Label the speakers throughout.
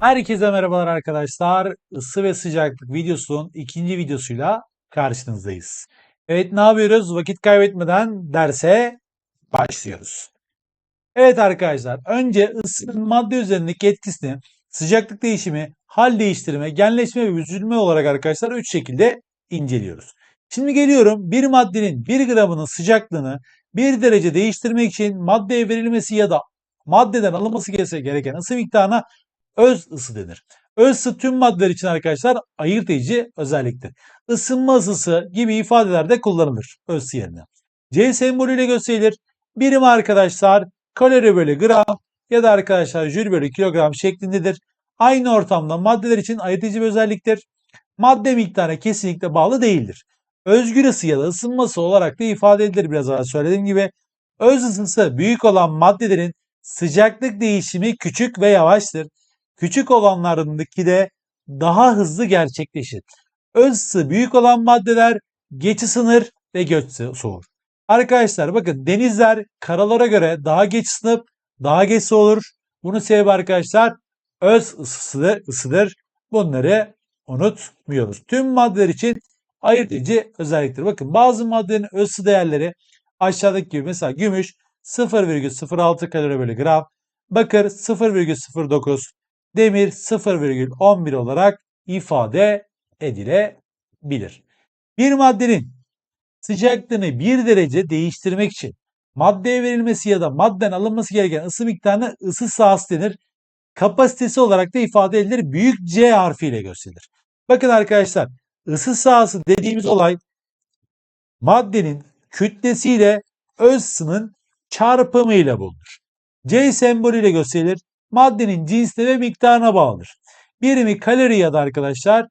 Speaker 1: Herkese merhabalar arkadaşlar. Isı ve sıcaklık videosunun ikinci videosuyla karşınızdayız. Evet ne yapıyoruz? Vakit kaybetmeden derse başlıyoruz. Evet arkadaşlar önce ısının madde üzerindeki etkisini sıcaklık değişimi, hal değiştirme, genleşme ve büzülme olarak arkadaşlar 3 şekilde inceliyoruz. Şimdi geliyorum bir maddenin 1 gramının sıcaklığını 1 derece değiştirmek için maddeye verilmesi ya da maddeden alınması gereken ısı miktarına öz ısı denir. Öz ısı tüm maddeler için arkadaşlar ayırt edici özelliktir. Isınma ısısı gibi ifadelerde kullanılır öz ısı yerine. C sembolüyle gösterilir. Birim arkadaşlar kalori bölü gram ya da arkadaşlar jül bölü kilogram şeklindedir. Aynı ortamda maddeler için ayırt edici bir özelliktir. Madde miktarına kesinlikle bağlı değildir. Özgür ısı ya da ısınması olarak da ifade edilir biraz daha söylediğim gibi. Öz ısısı büyük olan maddelerin sıcaklık değişimi küçük ve yavaştır. Küçük olanlarındaki de daha hızlı gerçekleşir. Öz ısı büyük olan maddeler geç ısınır ve geç soğur. Arkadaşlar bakın denizler karalara göre daha geç ısınıp daha geç soğur. Bunun sebebi arkadaşlar öz ısıdır. ısıdır. Bunları unutmuyoruz. Tüm maddeler için ayırt edici özelliktir. Bakın bazı maddelerin öz ısı değerleri aşağıdaki gibi mesela gümüş 0,06 kalori bölü gram, bakır 0,09, demir 0,11 olarak ifade edilebilir. Bir maddenin sıcaklığını 1 derece değiştirmek için maddeye verilmesi ya da madden alınması gereken ısı miktarına ısı sahası denir. Kapasitesi olarak da ifade edilir. Büyük C harfiyle gösterilir. Bakın arkadaşlar ısı sahası dediğimiz olay maddenin kütlesiyle öz ısının çarpımıyla bulunur. C sembolüyle gösterilir. Maddenin cinsine ve miktarına bağlıdır. Birimi kalori ya da arkadaşlar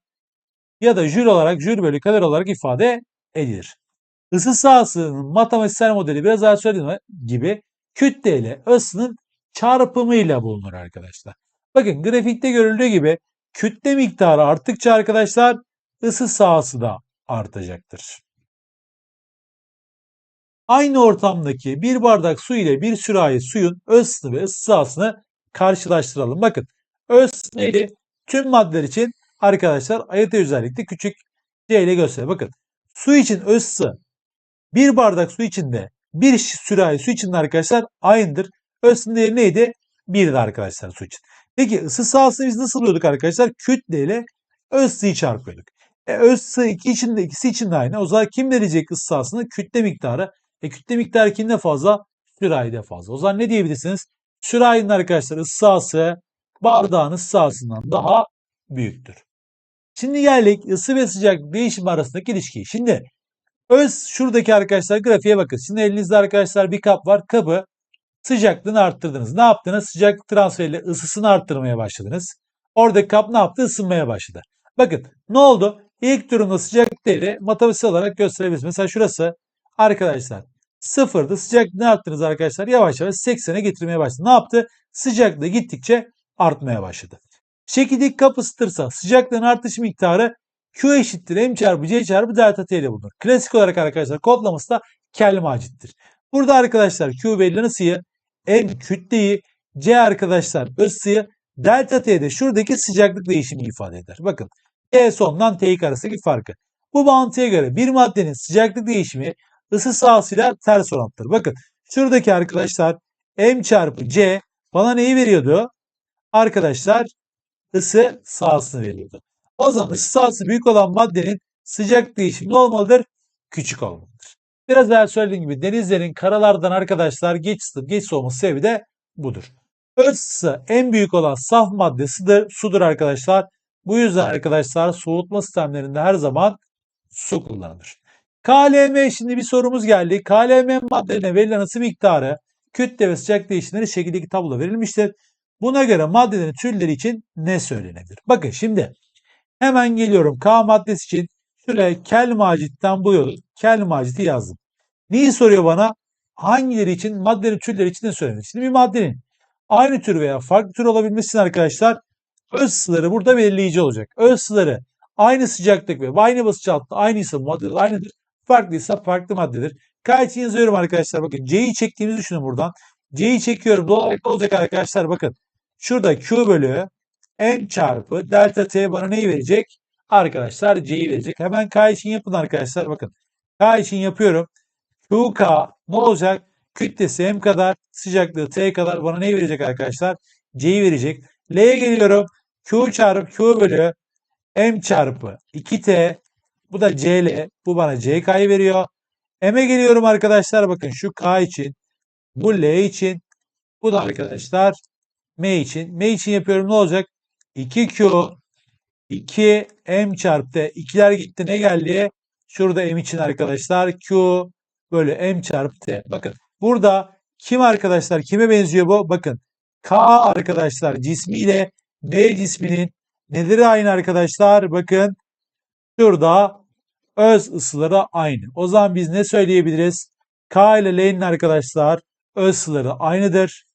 Speaker 1: ya da jül olarak jül bölü kalori olarak ifade edilir. Isı sahasının matematiksel modeli biraz daha söylediğim gibi kütle ile ısının çarpımıyla bulunur arkadaşlar. Bakın grafikte görüldüğü gibi kütle miktarı arttıkça arkadaşlar ısı sahası da artacaktır. Aynı ortamdaki bir bardak su ile bir sürahi suyun öz ve ısı sahasını karşılaştıralım. Bakın öz neydi? Tüm maddeler için arkadaşlar ayet özellikle küçük C ile gösteriyor. Bakın su için öz ısı bir bardak su içinde bir sürahi su içinde arkadaşlar aynıdır. Öz değeri neydi? 1'di arkadaşlar su için. Peki ısı sahasını biz nasıl buluyorduk arkadaşlar? Kütle ile öz ısıyı çarpıyorduk. E, öz ısı iki içinde ikisi için de aynı. O zaman kim verecek ısı sahasını? Kütle miktarı. E kütle miktarı kimde fazla? Sürahide fazla. O zaman ne diyebilirsiniz? Sürahinin arkadaşlar ısı sahası bardağın ısı sahasından daha büyüktür. Şimdi geldik ısı ve sıcaklık değişimi arasındaki ilişkiyi. Şimdi öz şuradaki arkadaşlar grafiğe bakın. Şimdi elinizde arkadaşlar bir kap var. Kabı sıcaklığını arttırdınız. Ne yaptınız? Sıcaklık transferiyle ısısını arttırmaya başladınız. Oradaki kap ne yaptı? Isınmaya başladı. Bakın ne oldu? İlk durumda sıcaklık değeri matematiksel olarak gösterebiliriz. Mesela şurası arkadaşlar sıfırdı. Sıcaklığını arttınız arkadaşlar. Yavaş yavaş 80'e getirmeye başladı. Ne yaptı? Sıcaklığı gittikçe artmaya başladı. Şekildeki kap ısıtırsa sıcaklığın artış miktarı Q eşittir M çarpı C çarpı delta T ile bulunur. Klasik olarak arkadaşlar kodlaması da Kelvin acittir. Burada arkadaşlar Q belirlen ısıyı, M kütleyi, C arkadaşlar ısıyı, delta T de şuradaki sıcaklık değişimi ifade eder. Bakın E sondan T arasındaki farkı. Bu mantığa göre bir maddenin sıcaklık değişimi ısı sahasıyla ters orantıdır. Bakın şuradaki arkadaşlar M çarpı C bana neyi veriyordu? Arkadaşlar ısı sahasını veriyordu. O zaman ısı sahası büyük olan maddenin sıcak değişimi olmalıdır? Küçük olmalıdır. Biraz daha söylediğim gibi denizlerin karalardan arkadaşlar geç ısıtıp geç soğuması sebebi de budur. Öz ısı en büyük olan saf maddesidir, sudur arkadaşlar. Bu yüzden arkadaşlar soğutma sistemlerinde her zaman su kullanılır. KLM şimdi bir sorumuz geldi. KLM maddelerine verilen ısı miktarı kütle ve sıcak değişimleri şekildeki tablo verilmiştir. Buna göre maddelerin türleri için ne söylenebilir? Bakın şimdi hemen geliyorum. K maddesi için şuraya kel macitten buluyorum. Kel maciti yazdım. Neyi soruyor bana? Hangileri için maddelerin türleri için ne söylenir? Şimdi bir maddenin aynı tür veya farklı tür olabilmesi arkadaşlar öz ısıları burada belirleyici olacak. Öz ısıları aynı sıcaklık ve aynı basınç altında aynıysa maddeler aynıdır. Farklıysa farklı maddedir. K için yazıyorum arkadaşlar. Bakın C'yi çektiğimizi düşünün buradan. C'yi çekiyorum. Dolayısıyla olacak arkadaşlar bakın. Şurada Q bölü M çarpı delta T bana neyi verecek? Arkadaşlar C'yi verecek. Hemen K için yapın arkadaşlar. Bakın K için yapıyorum. QK ne olacak? Kütlesi M kadar, sıcaklığı T kadar bana neyi verecek arkadaşlar? C'yi verecek. L'ye geliyorum. Q çarpı Q bölü M çarpı 2T. Bu da CL. Bu bana CK'yı veriyor. M'e geliyorum arkadaşlar. Bakın şu K için. Bu L için. Bu da arkadaşlar M için. M için yapıyorum ne olacak? 2Q 2 M çarpı T. İkiler gitti ne geldi? Şurada M için arkadaşlar Q bölü M çarpı. Bakın burada kim arkadaşlar? Kime benziyor bu? Bakın K arkadaşlar cismiyle D cisminin neleri aynı arkadaşlar? Bakın şurada öz ısıları aynı. O zaman biz ne söyleyebiliriz? K ile L'nin arkadaşlar öz ısıları aynıdır.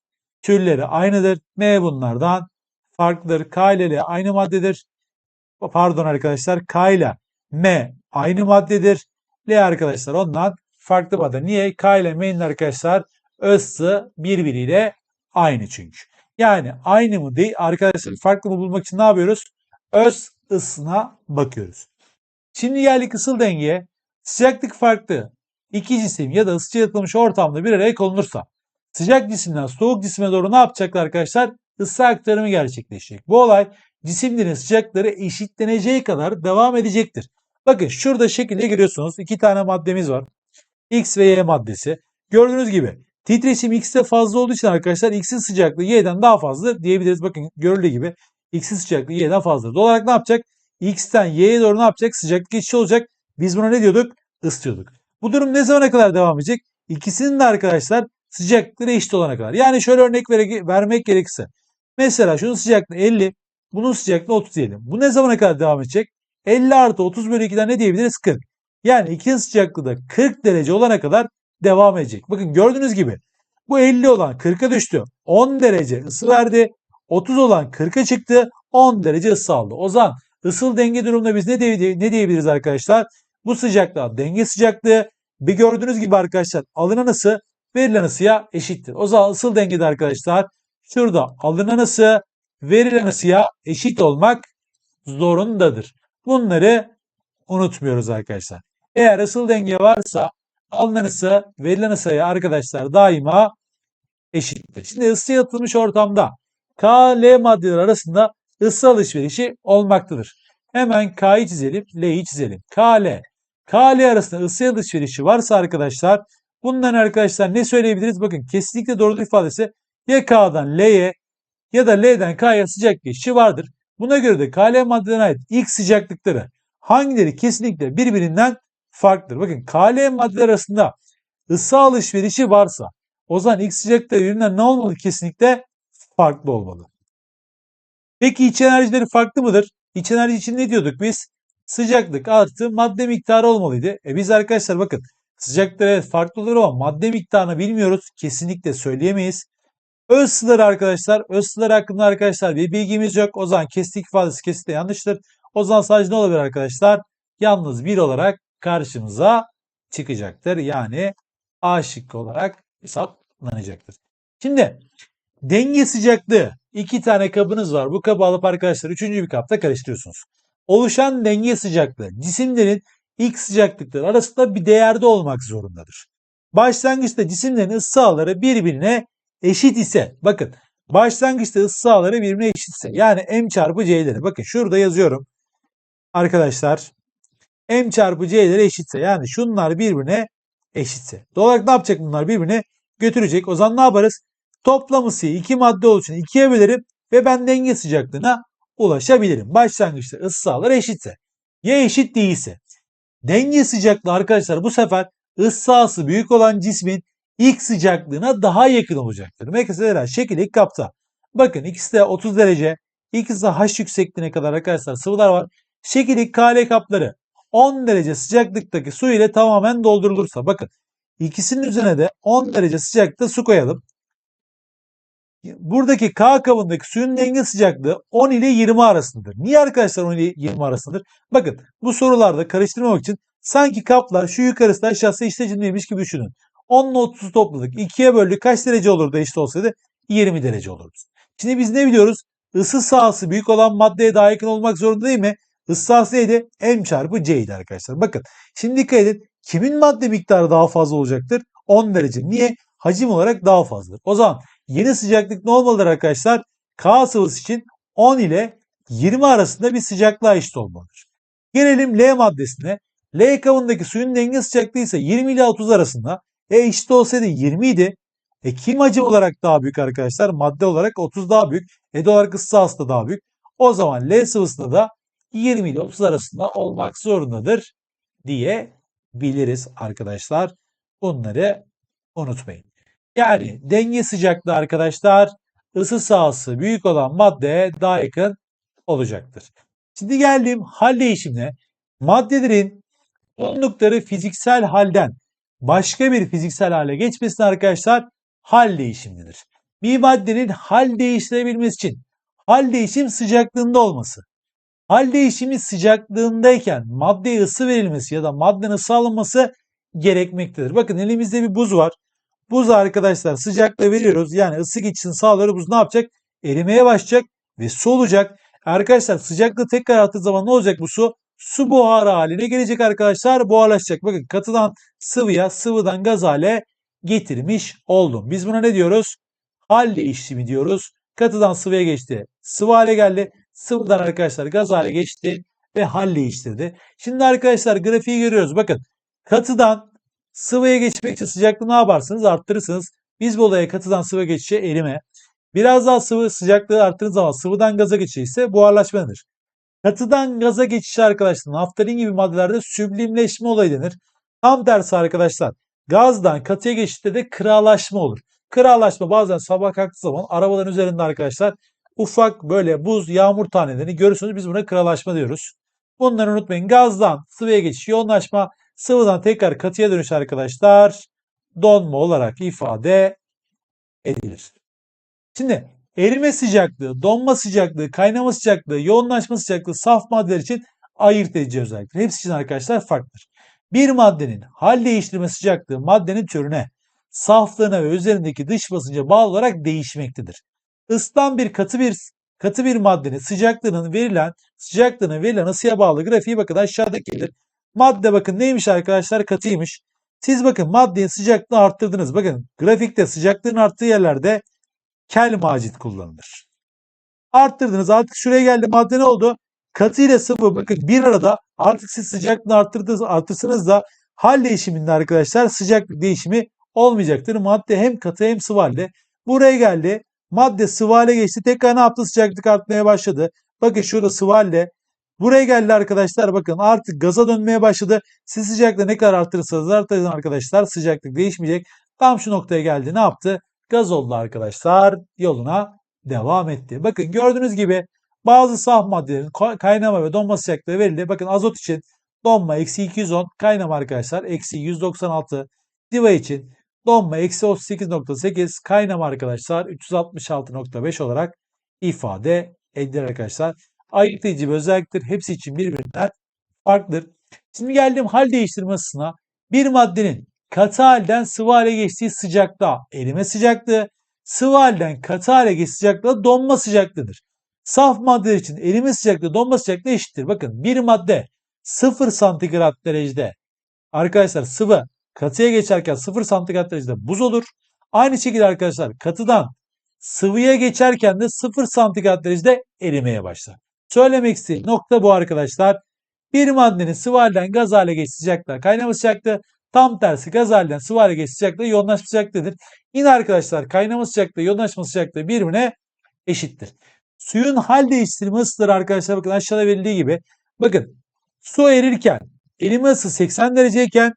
Speaker 1: Türleri aynıdır. M bunlardan farklıdır. K ile L aynı maddedir. Pardon arkadaşlar K ile M aynı maddedir. L arkadaşlar ondan farklı madde. Niye? K ile M'nin arkadaşlar öz ısı birbiriyle aynı çünkü. Yani aynı mı değil arkadaşlar farklı mı bulmak için ne yapıyoruz? Öz ısına bakıyoruz. Şimdi geldik ısıl dengeye. Sıcaklık farklı iki cisim ya da yalıtılmış ortamda bir araya konulursa sıcak cisimden soğuk cisime doğru ne yapacaklar arkadaşlar? Isı aktarımı gerçekleşecek. Bu olay cisimlerin sıcakları eşitleneceği kadar devam edecektir. Bakın şurada şekilde görüyorsunuz. iki tane maddemiz var. X ve Y maddesi. Gördüğünüz gibi titreşim X'te fazla olduğu için arkadaşlar X'in sıcaklığı Y'den daha fazla diyebiliriz. Bakın görüldüğü gibi X'in sıcaklığı Y'den fazla. Doğal olarak ne yapacak? X'ten Y'ye doğru ne yapacak? Sıcaklık geçişi olacak. Biz buna ne diyorduk? Isıtıyorduk. Bu durum ne zamana kadar devam edecek? İkisinin de arkadaşlar sıcaklıkları eşit olana kadar. Yani şöyle örnek vermek gerekirse. Mesela şunun sıcaklığı 50, bunun sıcaklığı 30 diyelim. Bu ne zamana kadar devam edecek? 50 artı 30 bölü 2'den ne diyebiliriz? 40. Yani ikinin sıcaklığı da 40 derece olana kadar devam edecek. Bakın gördüğünüz gibi bu 50 olan 40'a düştü. 10 derece ısı verdi. 30 olan 40'a çıktı. 10 derece ısı aldı. O zaman ısıl denge durumunda biz ne, diye- ne diyebiliriz arkadaşlar? Bu sıcaklığa denge sıcaklığı bir gördüğünüz gibi arkadaşlar alınan ısı verilen ısıya eşittir. O zaman ısıl dengede arkadaşlar şurada alınan ısı verilen ısıya eşit olmak zorundadır. Bunları unutmuyoruz arkadaşlar. Eğer ısıl denge varsa alınan ısı verilen ısıya arkadaşlar daima eşittir. Şimdi ısı yalıtılmış ortamda K, L maddeleri arasında ısı alışverişi olmaktadır. Hemen K'yı çizelim, L'yi çizelim. K, L. K, L arasında ısı alışverişi varsa arkadaşlar bundan arkadaşlar ne söyleyebiliriz? Bakın kesinlikle doğrudur ifadesi ya K'dan L'ye ya da L'den K'ya sıcak geçişi vardır. Buna göre de KL maddelerine ait ilk sıcaklıkları hangileri kesinlikle birbirinden farklıdır. Bakın KL maddeler arasında ısı alışverişi varsa o zaman ilk sıcaklıkları birbirinden ne olmalı? Kesinlikle farklı olmalı. Peki iç enerjileri farklı mıdır? İç enerji için ne diyorduk biz? Sıcaklık artı madde miktarı olmalıydı. E biz arkadaşlar bakın sıcaklıkları farklı olur ama madde miktarını bilmiyoruz. Kesinlikle söyleyemeyiz. Öz sıları arkadaşlar. Öz sıları hakkında arkadaşlar bir bilgimiz yok. O zaman kestik ifadesi kesinlikle yanlıştır. O zaman sadece ne olabilir arkadaşlar? Yalnız bir olarak karşımıza çıkacaktır. Yani A şıkkı olarak hesaplanacaktır. Şimdi denge sıcaklığı. iki tane kabınız var. Bu kabı alıp arkadaşlar üçüncü bir kapta karıştırıyorsunuz. Oluşan denge sıcaklığı cisimlerin ilk sıcaklıkları arasında bir değerde olmak zorundadır. Başlangıçta cisimlerin ısı sahaları birbirine eşit ise bakın başlangıçta ısı sahaları birbirine eşitse yani m çarpı c'leri bakın şurada yazıyorum arkadaşlar m çarpı c'leri eşitse yani şunlar birbirine eşitse. Doğal olarak ne yapacak bunlar birbirine götürecek. O zaman ne yaparız? Toplam ısıyı iki madde olduğu için ikiye bölerim ve ben denge sıcaklığına ulaşabilirim. Başlangıçta ısı sahaları eşitse. Ya eşit değilse. Denge sıcaklığı arkadaşlar bu sefer ısı sahası büyük olan cismin ilk sıcaklığına daha yakın olacaktır. Mesela şekil ilk kapta. Bakın ikisi de 30 derece. İkisi de H yüksekliğine kadar arkadaşlar sıvılar var. Şekil ilk KL kapları 10 derece sıcaklıktaki su ile tamamen doldurulursa bakın ikisinin üzerine de 10 derece sıcaklıkta su koyalım. Buradaki K kabındaki suyun denge sıcaklığı 10 ile 20 arasındadır. Niye arkadaşlar 10 ile 20 arasındadır? Bakın bu sorularda karıştırmamak için sanki kaplar şu yukarısı aşağısı eşit hacimliymiş gibi düşünün. 10 ile 30'u topladık. 2'ye böldük. Kaç derece olurdu eşit olsaydı? 20 derece olurdu. Şimdi biz ne biliyoruz? ısı sahası büyük olan maddeye daha yakın olmak zorunda değil mi? Isı sahası neydi? M çarpı C'ydi arkadaşlar. Bakın şimdi dikkat edin. Kimin madde miktarı daha fazla olacaktır? 10 derece. Niye? Hacim olarak daha fazladır. O zaman yeni sıcaklık ne olmalıdır arkadaşlar? K sıvısı için 10 ile 20 arasında bir sıcaklığa eşit olmalıdır. Gelelim L maddesine. L kabındaki suyun denge sıcaklığı ise 20 ile 30 arasında. E eşit olsaydı 20 idi. E kim hacim olarak daha büyük arkadaşlar? Madde olarak 30 daha büyük. E doğal olarak ısı sahası da daha büyük. O zaman L sıvısında da 20 ile 30 arasında olmak zorundadır diyebiliriz arkadaşlar. Bunları unutmayın. Yani denge sıcaklığı arkadaşlar ısı sahası büyük olan maddeye daha yakın olacaktır. Şimdi geldim hal değişimine. Maddelerin bulundukları fiziksel halden başka bir fiziksel hale geçmesine arkadaşlar hal değişimidir. Bir maddenin hal değiştirebilmesi için hal değişim sıcaklığında olması. Hal değişimi sıcaklığındayken maddeye ısı verilmesi ya da maddenin ısı alınması gerekmektedir. Bakın elimizde bir buz var. Buz arkadaşlar sıcaklığı veriyoruz. Yani ısı geçişini sağlıyoruz. Buz ne yapacak? Erimeye başlayacak ve su olacak. Arkadaşlar sıcaklığı tekrar arttığı zaman ne olacak bu su? Su buharı haline gelecek arkadaşlar. Buharlaşacak. Bakın katıdan sıvıya, sıvıdan gaz hale getirmiş oldum. Biz buna ne diyoruz? Hal değişimi diyoruz. Katıdan sıvıya geçti. Sıvı hale geldi. Sıvıdan arkadaşlar gaz hale geçti ve hal değiştirdi. Şimdi arkadaşlar grafiği görüyoruz. Bakın katıdan sıvıya geçmek için sıcaklığı ne yaparsınız? Arttırırsınız. Biz bu olaya katıdan sıvıya geçişe erime. Biraz daha sıvı sıcaklığı arttığınız zaman sıvıdan gaza geçişi ise buharlaşmadır. Katıdan gaza geçişi arkadaşlar naftalin gibi maddelerde süblimleşme olayı denir. Tam tersi arkadaşlar gazdan katıya geçişte de kıralaşma olur. Kıralaşma bazen sabah kalktığı zaman arabaların üzerinde arkadaşlar ufak böyle buz yağmur tanelerini görürsünüz. Biz buna kıralaşma diyoruz. Bunları unutmayın. Gazdan sıvıya geçiş yoğunlaşma sıvıdan tekrar katıya dönüş arkadaşlar donma olarak ifade edilir. Şimdi erime sıcaklığı, donma sıcaklığı, kaynama sıcaklığı, yoğunlaşma sıcaklığı saf maddeler için ayırt edici özellikler. Hepsi için arkadaşlar farklıdır. Bir maddenin hal değiştirme sıcaklığı maddenin türüne, saflığına ve üzerindeki dış basınca bağlı olarak değişmektedir. Islan bir katı bir katı bir maddenin sıcaklığının verilen sıcaklığının verilen ısıya bağlı grafiği bakın aşağıdakidir. Madde bakın neymiş arkadaşlar katıymış. Siz bakın maddenin sıcaklığını arttırdınız. Bakın grafikte sıcaklığın arttığı yerlerde kel macit kullanılır. Arttırdınız artık şuraya geldi madde ne oldu? Katı ile sıvı bakın bir arada artık siz sıcaklığını arttırdınız, artırsanız da hal değişiminde arkadaşlar sıcaklık değişimi olmayacaktır. Madde hem katı hem sıvı halde. Buraya geldi. Madde sıvı hale geçti. Tekrar ne yaptı? Sıcaklık artmaya başladı. Bakın şurada sıvı halde. Buraya geldi arkadaşlar bakın artık gaza dönmeye başladı. Siz sıcaklığı ne kadar arttırırsanız arttırın arkadaşlar sıcaklık değişmeyecek. Tam şu noktaya geldi ne yaptı? Gaz oldu arkadaşlar yoluna devam etti. Bakın gördüğünüz gibi bazı saf maddelerin kaynama ve donma sıcaklığı verildi. Bakın azot için donma eksi 210 kaynama arkadaşlar eksi 196 diva için donma eksi 38.8 kaynama arkadaşlar 366.5 olarak ifade edilir arkadaşlar ayıklayıcı bir özelliktir. Hepsi için birbirinden farklıdır. Şimdi geldim hal değiştirme ısısına. Bir maddenin katı halden sıvı hale geçtiği sıcaklığa erime sıcaklığı, sıvı halden katı hale geçtiği sıcaklığa donma sıcaklığıdır. Saf maddeler için erime sıcaklığı donma sıcaklığı eşittir. Bakın bir madde 0 santigrat derecede arkadaşlar sıvı katıya geçerken 0 santigrat derecede buz olur. Aynı şekilde arkadaşlar katıdan sıvıya geçerken de 0 santigrat derecede erimeye başlar. Söylemek istediğim nokta bu arkadaşlar. Bir maddenin sıvı halden gaz hale geçtiği sıcaklığı kaynama tam tersi gaz halden sıvı hale geçtiği sıcaklığı yoğunlaşma. Yine arkadaşlar kaynama sıcaklığı yoğunlaşma sıcaklığı birbirine eşittir. Suyun hal değiştirme ısıları arkadaşlar bakın aşağıda verildiği gibi. Bakın su erirken erime ısı 80 dereceyken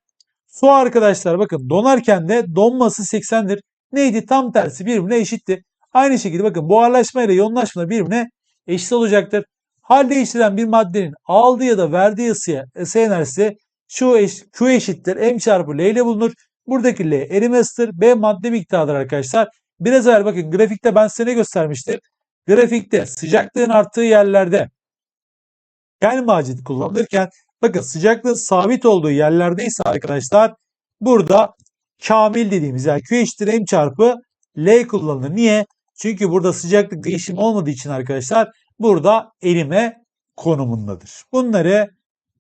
Speaker 1: su arkadaşlar bakın donarken de donması 80'dir. Neydi? Tam tersi birbirine eşitti. Aynı şekilde bakın buharlaşma ile yoğunlaşma birbirine eşit olacaktır. Hal değiştiren bir maddenin aldığı ya da verdiği ısıya ısı enerjisi şu eş, Q eşittir M çarpı L ile bulunur. Buradaki L erime. B madde miktarıdır arkadaşlar. Biraz evvel bakın grafikte ben size ne göstermiştim? Grafikte sıcaklığın arttığı yerlerde gel macit kullanılırken bakın sıcaklığın sabit olduğu yerlerde ise arkadaşlar burada kamil dediğimiz yani Q eşittir M çarpı L kullanılır. Niye? Çünkü burada sıcaklık değişimi olmadığı için arkadaşlar burada erime konumundadır. Bunları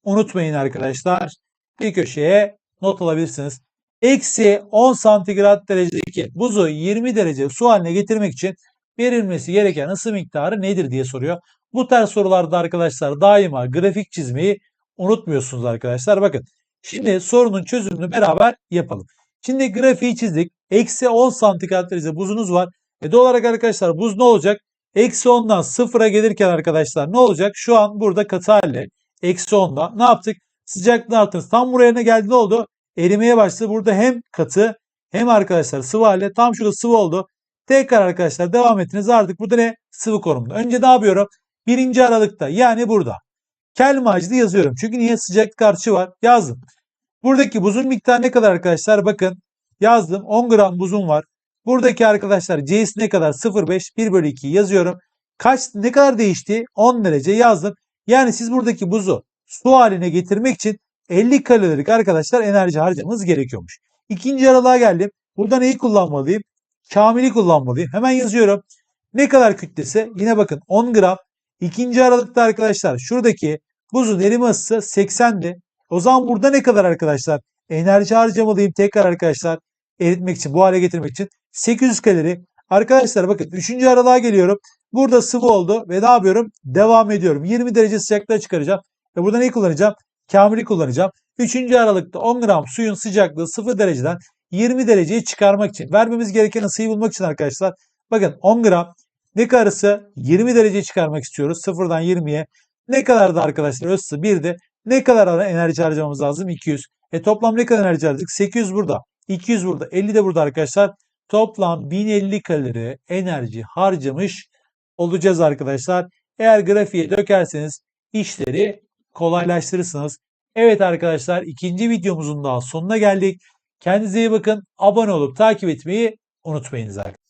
Speaker 1: unutmayın arkadaşlar. Bir köşeye not alabilirsiniz. Eksi 10 santigrat derecedeki buzu 20 derece su haline getirmek için verilmesi gereken ısı miktarı nedir diye soruyor. Bu tarz sorularda arkadaşlar daima grafik çizmeyi unutmuyorsunuz arkadaşlar. Bakın şimdi sorunun çözümünü beraber yapalım. Şimdi grafiği çizdik. Eksi 10 santigrat derece buzunuz var. E doğal olarak arkadaşlar buz ne olacak? Eksi 10'dan sıfıra gelirken arkadaşlar ne olacak? Şu an burada katı halde. Eksi 10'da ne yaptık? Sıcaklığını arttınız. Tam buraya ne geldi ne oldu? Erimeye başladı. Burada hem katı hem arkadaşlar sıvı halde. Tam şurada sıvı oldu. Tekrar arkadaşlar devam ettiniz. Artık burada ne? Sıvı konumda. Önce ne yapıyorum? Birinci aralıkta yani burada. Kel macide yazıyorum. Çünkü niye sıcaklık artışı var? Yazdım. Buradaki buzun miktarı ne kadar arkadaşlar? Bakın yazdım. 10 gram buzum var. Buradaki arkadaşlar C'si ne kadar? 0,5 1 bölü 2 yazıyorum. Kaç ne kadar değişti? 10 derece yazdım. Yani siz buradaki buzu su haline getirmek için 50 kalorilik arkadaşlar enerji harcamanız gerekiyormuş. İkinci aralığa geldim. Burada neyi kullanmalıyım? Kamili kullanmalıyım. Hemen yazıyorum. Ne kadar kütlesi? Yine bakın 10 gram. İkinci aralıkta arkadaşlar şuradaki buzun erime ısısı 80'di. O zaman burada ne kadar arkadaşlar? Enerji harcamalıyım tekrar arkadaşlar eritmek için, bu hale getirmek için 800 kalori. Arkadaşlar bakın 3. aralığa geliyorum. Burada sıvı oldu ve ne yapıyorum? Devam ediyorum. 20 derece sıcaklığa çıkaracağım. Ve burada neyi kullanacağım? Kamili kullanacağım. 3. aralıkta 10 gram suyun sıcaklığı 0 dereceden 20 dereceyi çıkarmak için. Vermemiz gereken ısıyı bulmak için arkadaşlar. Bakın 10 gram ne kadar ısı? 20 dereceyi çıkarmak istiyoruz. 0'dan 20'ye. Ne kadar da arkadaşlar ısı 1'de. Ne kadar da enerji harcamamız lazım? 200. E toplam ne kadar enerji harcadık? 800 burada. 200 burada. 50 de burada arkadaşlar. Toplam 1050 kalori enerji harcamış olacağız arkadaşlar. Eğer grafiğe dökerseniz işleri kolaylaştırırsınız. Evet arkadaşlar ikinci videomuzun daha sonuna geldik. Kendinize iyi bakın. Abone olup takip etmeyi unutmayınız arkadaşlar.